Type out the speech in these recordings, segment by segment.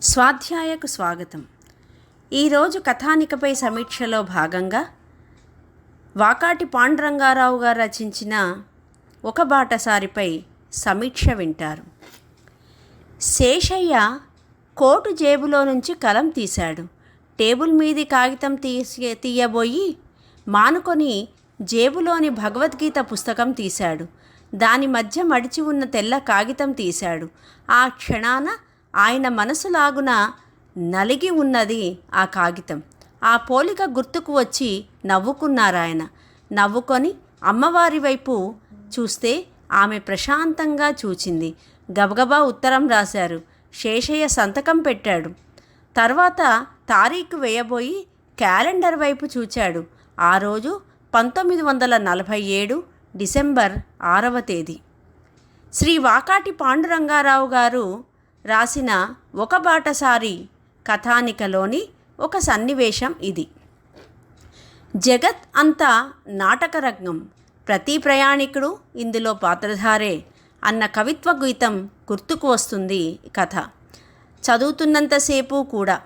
స్వాధ్యాయకు స్వాగతం. ఈరోజు కథానికపై సమీక్షలో భాగంగా వాకాటి పాండురంగారావు గారు రచించిన ఒక బాటసారిపై సమీక్ష వింటారు. శేషయ్య కోటు జేబులో నుంచి కలం తీశాడు. టేబుల్ మీది కాగితం తీసి తీయబోయి మానుకొని జేబులోని భగవద్గీత పుస్తకం తీశాడు. దాని మధ్య మడిచి ఉన్న తెల్ల కాగితం తీశాడు. ఆ క్షణాన ఆయన మనసులాగున నలిగి ఉన్నది ఆ కాగితం. ఆ పోలిక గుర్తుకు వచ్చి నవ్వుకున్నారాయన. నవ్వుకొని అమ్మవారి వైపు చూస్తే ఆమె ప్రశాంతంగా చూచింది. గబగబా ఉత్తరం రాశారు. శేషయ్య సంతకం పెట్టాడు. తర్వాత తారీఖు వేయబోయి క్యాలెండర్ వైపు చూచాడు. ఆ రోజు పంతొమ్మిది వందల నలభై ఏడు డిసెంబర్ ఆరవ తేదీ. శ్రీ వాకాటి పాండురంగారావు గారు రాసిన ఒక బాటసారి కథానికలోని ఒక సన్నివేశం ఇది. జగత్ అంతా నాటకరంగం ప్రతి ప్రయాణికుడు ఇందులో పాత్రధారే అన్న కవిత్వ గీతం గుర్తుకు వస్తుంది కథ. చదువుతున్నంతసేపు కూడా.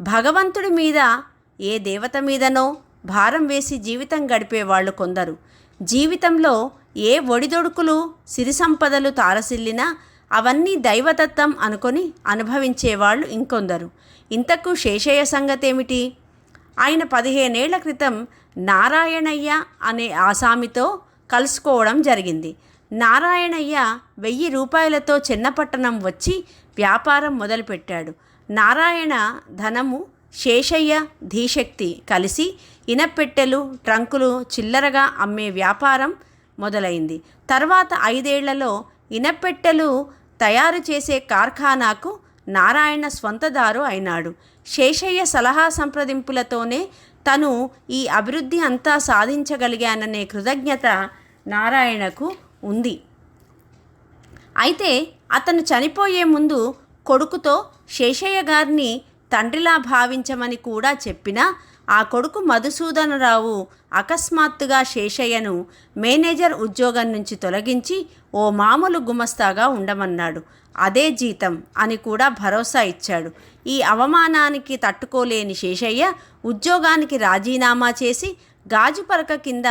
భగవంతుడి మీద ఏ దేవత మీదనో భారం వేసి జీవితం గడిపేవాళ్ళు కొందరు. జీవితంలో ఏ ఒడిదొడుకులు సిరి సంపదలు తారసిల్లినా అవన్నీ దైవదత్తం అనుకొని అనుభవించేవాళ్ళు ఇంకొందరు. ఇంతకు శేషయ్య సంగతేమిటి? ఆయన పదిహేనేళ్ళ క్రితం నారాయణయ్య అనే ఆసామితో కలుసుకోవడం జరిగింది. నారాయణయ్య వెయ్యి రూపాయలతో చిన్నపట్టణం వచ్చి వ్యాపారం మొదలుపెట్టాడు. నారాయణ ధనము శేషయ్య ధీశక్తి కలిసి ఇనపెట్టెలు ట్రంకులు చిల్లరగా అమ్మే వ్యాపారం మొదలైంది. తర్వాత ఐదేళ్ళలో ఇనపెట్టెలు తయారు చేసే కార్ఖానాకు నారాయణ స్వంతదారు అయినాడు. శేషయ్య సలహా సంప్రదింపులతోనే తను ఈ అభివృద్ధి అంతా సాధించగలిగాననే కృతజ్ఞత నారాయణకు ఉంది. అయితే అతను చనిపోయే ముందు కొడుకుతో శేషయ్య గారిని తండ్రిలా భావించమని కూడా చెప్పినా ఆ కొడుకు మధుసూదనరావు అకస్మాత్తుగా శేషయ్యను మేనేజర్ ఉద్యోగం నుంచి తొలగించి ఓ మామూలు గుమస్తాగా ఉండమన్నాడు. అదే జీతం అని కూడా భరోసా ఇచ్చాడు. ఈ అవమానానికి తట్టుకోలేని శేషయ్య ఉద్యోగానికి రాజీనామా చేసి గాజుపరక కింద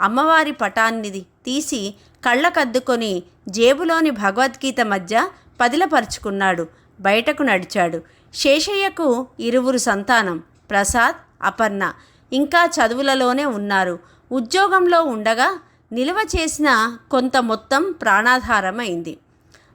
అమ్మవారి పటాన్ని తీసి కళ్ళకద్దుకొని జేబులోని భగవద్గీత మధ్య పదిలపరుచుకున్నాడు. బయటకు నడిచాడు. శేషయ్యకు ఇరువురు సంతానం. ప్రసాద్ అపర్ణ. ఇంకా చదువులలోనే ఉన్నారు. ఉద్యోగంలో ఉండగా నిల్వ చేసిన కొంత మొత్తం ప్రాణాధారమైంది.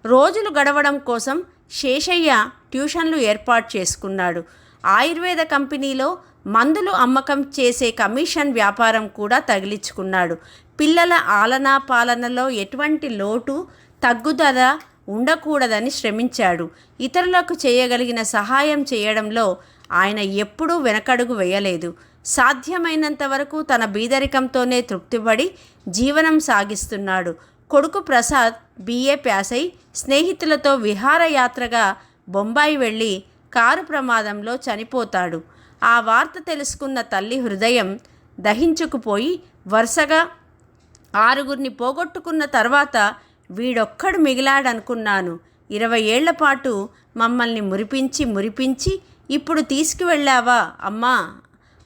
రోజులు గడవడం కోసం శేషయ్య ట్యూషన్లు ఏర్పాటు చేసుకున్నాడు. ఆయుర్వేద కంపెనీలో మందులు అమ్మకం చేసే కమిషన్ వ్యాపారం కూడా తగిలించుకున్నాడు. పిల్లల ఆలనా పాలనలో ఎటువంటి లోటు తగ్గుదల ఉండకూడదని శ్రమించాడు. ఇతరులకు చేయగలిగిన సహాయం చేయడంలో ఆయన ఎప్పుడూ వెనకడుగు వేయలేదు. సాధ్యమైనంత వరకు తన బీదరికంతోనే తృప్తిపడి జీవనం సాగిస్తున్నాడు. కొడుకు ప్రసాద్ బీఏ ప్యాస్ అయి స్నేహితులతో విహారయాత్రగా బొంబాయి వెళ్ళి కారు ప్రమాదంలో చనిపోతాడు. ఆ వార్త తెలుసుకున్న తల్లి హృదయం దహించుకుపోయి వరుసగా ఆరుగురిని పోగొట్టుకున్న తర్వాత వీడొక్కడు మిగిలాడనుకున్నాను. ఇరవై ఏళ్ళ పాటు మమ్మల్ని మురిపించి మురిపించి ఇప్పుడు తీసుకువెళ్ళావా అమ్మా?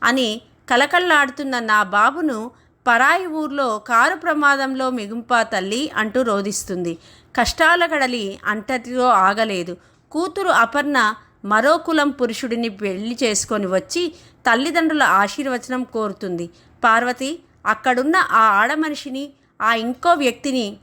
అని కలకల్లాడుతున్న నా బాబును పరాయి ఊర్లో కారు ప్రమాదంలో మిగుంపా తల్లి అంటూ రోధిస్తుంది. కష్టాల కడలి అంతటిలో ఆగలేదు. కూతురు అపర్ణ మరో కులం పురుషుడిని పెళ్ళి చేసుకొని వచ్చి తల్లిదండ్రుల ఆశీర్వచనం కోరుతుంది. పార్వతి అక్కడున్న ఆ ఆడమనిషిని ఆ ఇంకో వ్యక్తిని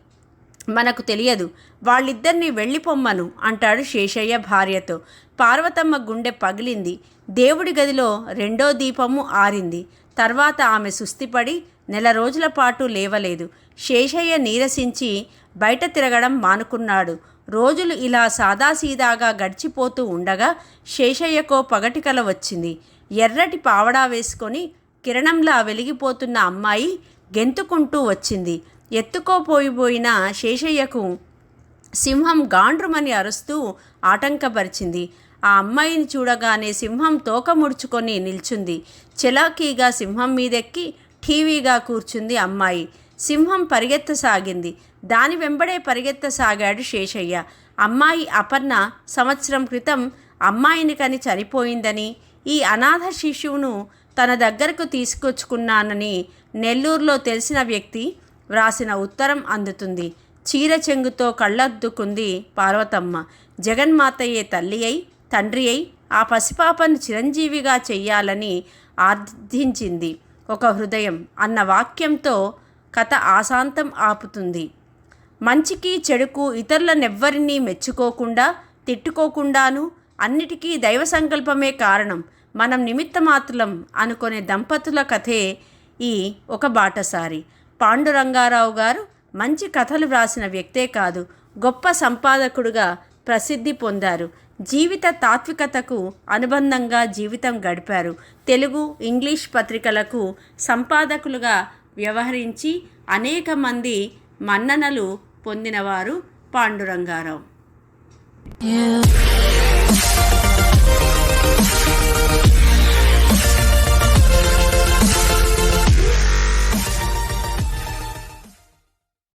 మనకు తెలియదు. వాళ్ళిద్దరిని వెళ్ళిపొమ్మను అంటాడు శేషయ్య భార్యతో. పార్వతమ్మ గుండె పగిలింది. దేవుడి గదిలో రెండో దీపము ఆరింది. తర్వాత ఆమె సుస్థిపడి నెల రోజుల పాటు లేవలేదు. శేషయ్య నీరసించి బయట తిరగడం మానుకున్నాడు. రోజులు ఇలా సాదాసీదాగా గడిచిపోతూ ఉండగా శేషయ్యకో పగటికల వచ్చింది. ఎర్రటి పావడా వేసుకొని కిరణంలా వెలిగిపోతున్న అమ్మాయి గెంతుకుంటూ వచ్చింది. ఎత్తుకోపోయిపోయిన శేషయ్యకు సింహం గాండ్రుమని అరుస్తూ ఆటంకపరిచింది. ఆ అమ్మాయిని చూడగానే సింహం తోక ముడుచుకొని నిల్చుంది. చెలాకీగా సింహం మీదెక్కి ఠీవీగా కూర్చుంది అమ్మాయి. సింహం పరిగెత్తసాగింది. దాని వెంబడే పరిగెత్తసాగాడు శేషయ్య. అమ్మాయి అపర్ణ సంవత్సరం క్రితం అమ్మాయిని కని చనిపోయిందని ఈ అనాథ శిశువును తన దగ్గరకు తీసుకొచ్చుకున్నానని నెల్లూరులో తెలిసిన వ్యక్తి వ్రాసిన ఉత్తరం అందుతుంది. చీర చెంగుతో కళ్ళద్దుకుంది పార్వతమ్మ. జగన్మాతయ్యే తల్లి అయి తండ్రి అయి ఆ పసిపాపను చిరంజీవిగా చెయ్యాలని ఆర్థించింది. ఒక హృదయం అన్న వాక్యంతో కథ ఆశాంతం ఆపుతుంది. మంచికి చెడుకు ఇతరులనెవ్వరినీ మెచ్చుకోకుండా తిట్టుకోకుండాను అన్నిటికీ దైవ సంకల్పమే కారణం. మనం నిమిత్తమాత్రం అనుకునే దంపతుల కథే ఈ ఒక బాటసారి. పాండురంగారావు గారు మంచి కథలు వ్రాసిన వ్యక్తే కాదు గొప్ప సంపాదకుడుగా ప్రసిద్ధి పొందారు. జీవిత తాత్వికతకు అనుబంధంగా జీవితం గడిపారు. తెలుగు ఇంగ్లీష్ పత్రికలకు సంపాదకులుగా వ్యవహరించి అనేక మంది మన్ననలు పొందినవారు పాండురంగారావు.